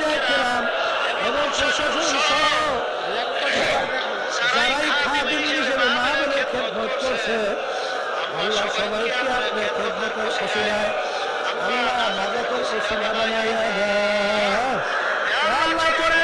কেরাম এবং প্রশাসন সহ যারাই খাদিম হিসেবে মাহবুবের খেদমত করছে, আল্লাহ সবাইকে আপনি খেদমতের অসুবিধায় আল্লাহ মাদকের অসুবিধা বানাইয়া দেয় আল্লাহ করে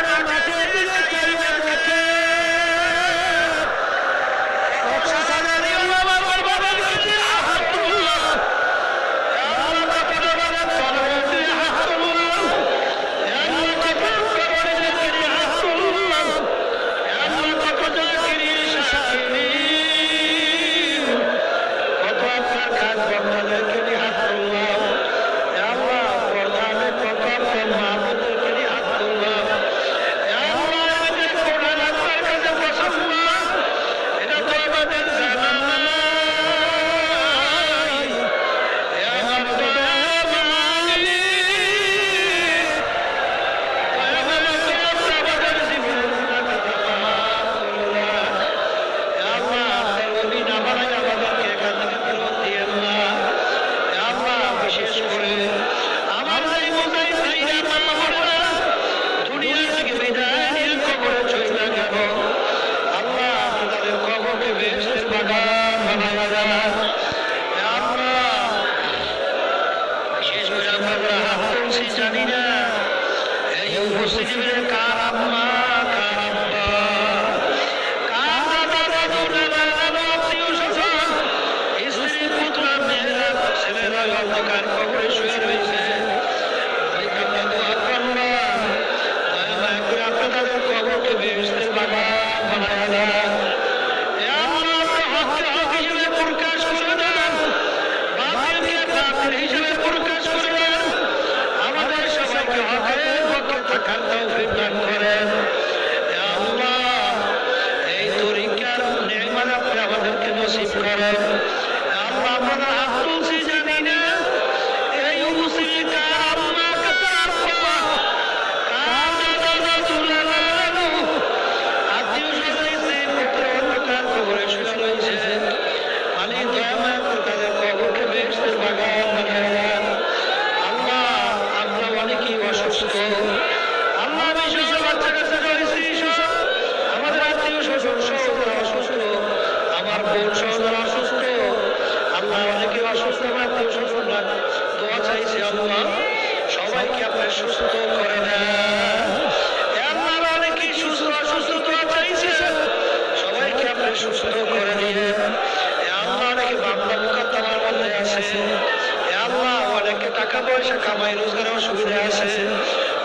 পয়সা কামাই রোজগারের অসুবিধা আছে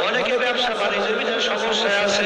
অনেকে ব্যবসা বাণিজ্য সমস্যা আছে।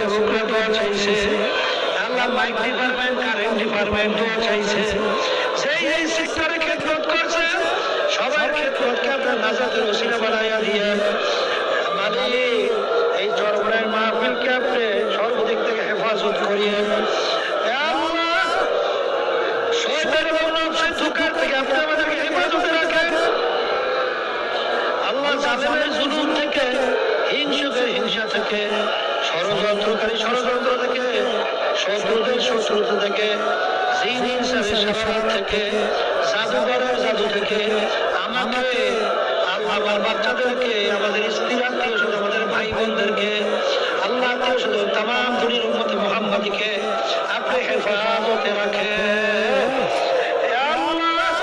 চাইছে। রুকরা দোয়া চাইছে Allah mike department current department দোয়া চাইছে। সেই এই সেক্টরে খেদমত করছে সবার খেদমতকে আপনার নাজাতের ওসিনা বানাইয়া দিয়ে মালিক এই জর্মানের মাহফিলকে আপনি সর্বদিক থেকে হেফাজত করিয়ে আল্লাহ জুলুম থেকে হিংসুকের হিংসা থেকে ষড়যন্ত্রকারী ষড়যন্ত্র থেকে, শত্রুদের শত্রুতা থেকে জিন ইনসানের সাফাত থেকে, জাদুঘরের জাদু থেকে, আমাকে আল্লাহ বাচ্চাদেরকে, আমাদের স্ত্রী আত্মীয় শুধু আমাদের ভাই বোনদেরকে আল্লাহ আত্মীয় শুধু তাম দুনির উম্মতে মোহাম্মদকে আপনি হেফাজতে রাখে আল্লাহ,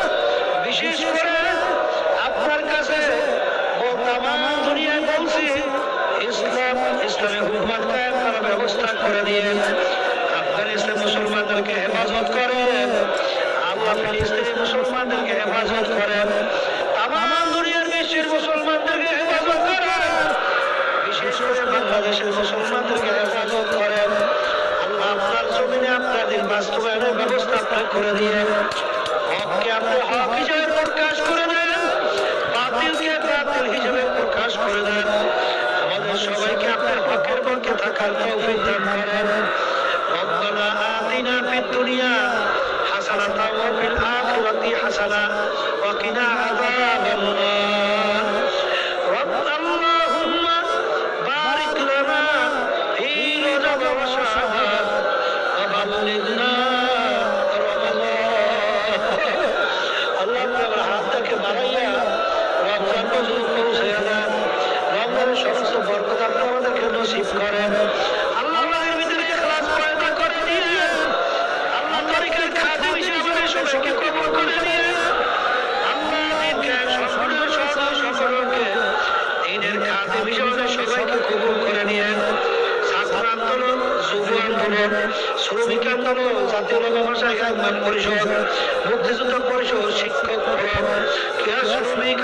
বিশেষ করে আপনার কাছে তাম দুনিয়ায় বলছি, ইসলাম হুকুমত ব্যবস্থা করে দিয়ে আফগানিস্তান মুসলমানদেরকে হেফাজত করেন, আল্লাহ ফিলিস্তিনি মুসলমানদেরকে হেফাজত করেন তাম দুনিয়ার বিশ্বের মুসলমানদেরকে হেফাজত করেন, বিশেষ করে বাংলাদেশের মুসলমানদেরকে হেফাজত করেন। আল্লাহ আপনার জমিনে আপনাদের বাস্তবায়নের ব্যবস্থা আপনি করে দিয়ে হককে আপনি হক হিসেবে প্রকাশ করে দেন বাতিলকে বাতিল হিসেবে প্রকাশ করে দেন আমাদের সবাইকে আপনার হকের والخلق في الدين ربنا آتنا في الدنيا حسنة وفي الآخرة حسنة وقنا عذاب النار আন্দোলন জাতীয় ব্যবসায়ী আন্দোলন পরিষদ মুক্তিযুদ্ধ পরিষদ, শিক্ষক ফোরাম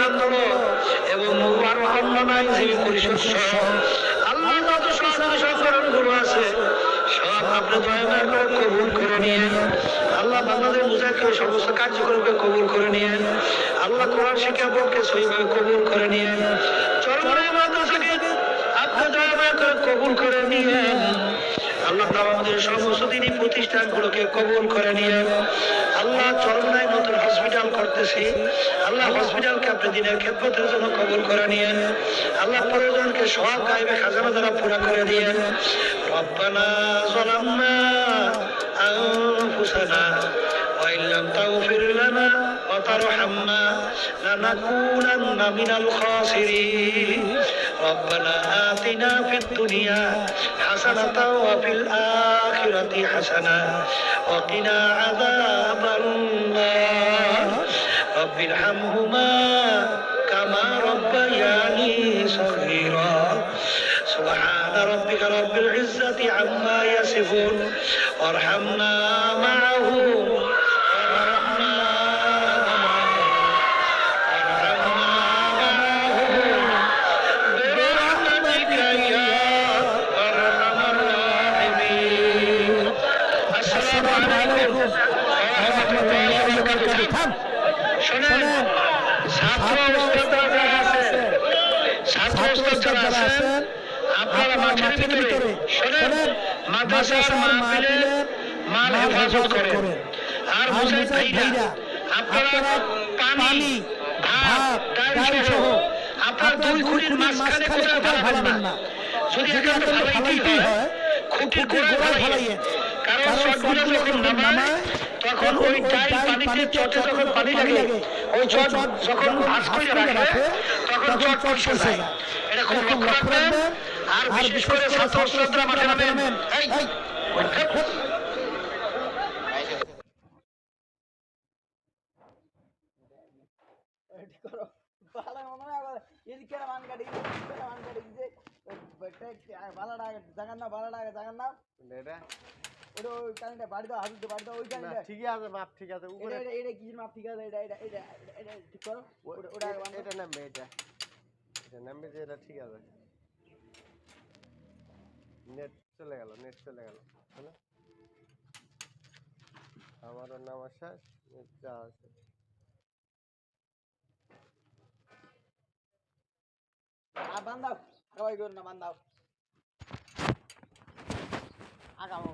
আন্দোলন এবং আরও অন্যান্য আইনজীবী পরিষদ সহ আল্লাহ যত সরকারি সংগঠনগুলো আছে, সব আপনি দয়া কবুল করে নিয়ে আল্লাহ বাংলাদেশ মুজাহিদের সমস্ত কার্যক্রমকে কবুল করে নিয়ে আল্লাহ কোরআন শিক্ষা বোর্ডকে সহিভাবে কবুল করে নিয়ে চরমরাই মাদ্রাসাকে আপনি দয়া মায়া করে কবুল করে নিয়ে আল্লাহ তাআলা আমাদের সমস্ত দিনই প্রতিষ্ঠানগুলোকে কবুল করে নিয়ে আল্লাহ চরমনায় নতুন হসপিটাল করতেছি আল্লাহ হসপিটালকে আপনি দিনের খেদমতের জন্য কবুল করে নিয়ে আল্লাহ প্রয়োজনকে সব গাইবে খাজানা দ্বারা পুরা করে দিয়ে রব্বানা ظلمنا أنفسنا وإن لم تغفر لنا وترحمنا لنكونن من الخاسرين ربنا آتنا في الدنيا حسنة وفي الآخرة حسنة وقنا عذاب النار. رب ارحمهما كما ربياني صغيرا. سبحان ربك رب العزة عما يصفون. وارحمنا معهم. মাঠের ভিতরে মাদ্রাসার মাহফিলের মাল হেফাজত করেন। আর মুজাহিদ ভাইরা আপনারা পানি ভাত ডাল সহ আপনার দুই খুঁটির মাঝখানে কোথাও ফেলাবেন না। যদি এখানে ফেলাইতেই হয় খুঁটির গোড়ায় ফেলাইয়েন কারণ চটগুলো যখন নামায় তখন ওই ডাল পানিতে চটে যখন পানি লাগে ওই চট যখন ভাস করে রাখে তখন চট যায় এটা খুব লক্ষ্য রাখবেন? আর বিশেষ করে ছাত্র ছাত্ররা মাঠে নামেন। ওই রেডি করো। ভালো মনে হয় আবার এদিকে মান কাটি এদিকে মান কাটি যে ভালোটা আগে জাগান না ভালোটা আগে জাগান না ওটা ওই কানিটা বাড়ি দাও হাজুতে বাড়ি দাও ওই না কানিটা আছে মাপ ঠিক আছে উপরে। এটা এটা কিসের মাপ ঠিক আছে? এটা এটা এটা এটা- ঠিক করো। ওটা। এটা নামবে এটা। এটা নামবে যে এটা ঠিক আছে। নেট চলে গেল, নেট চলে গেল। হ্যাঁ আমারও নাম শেষ, নেট যা আছে। বান্ধাও আগাবাই করুন না, বান্ধাও। আগামো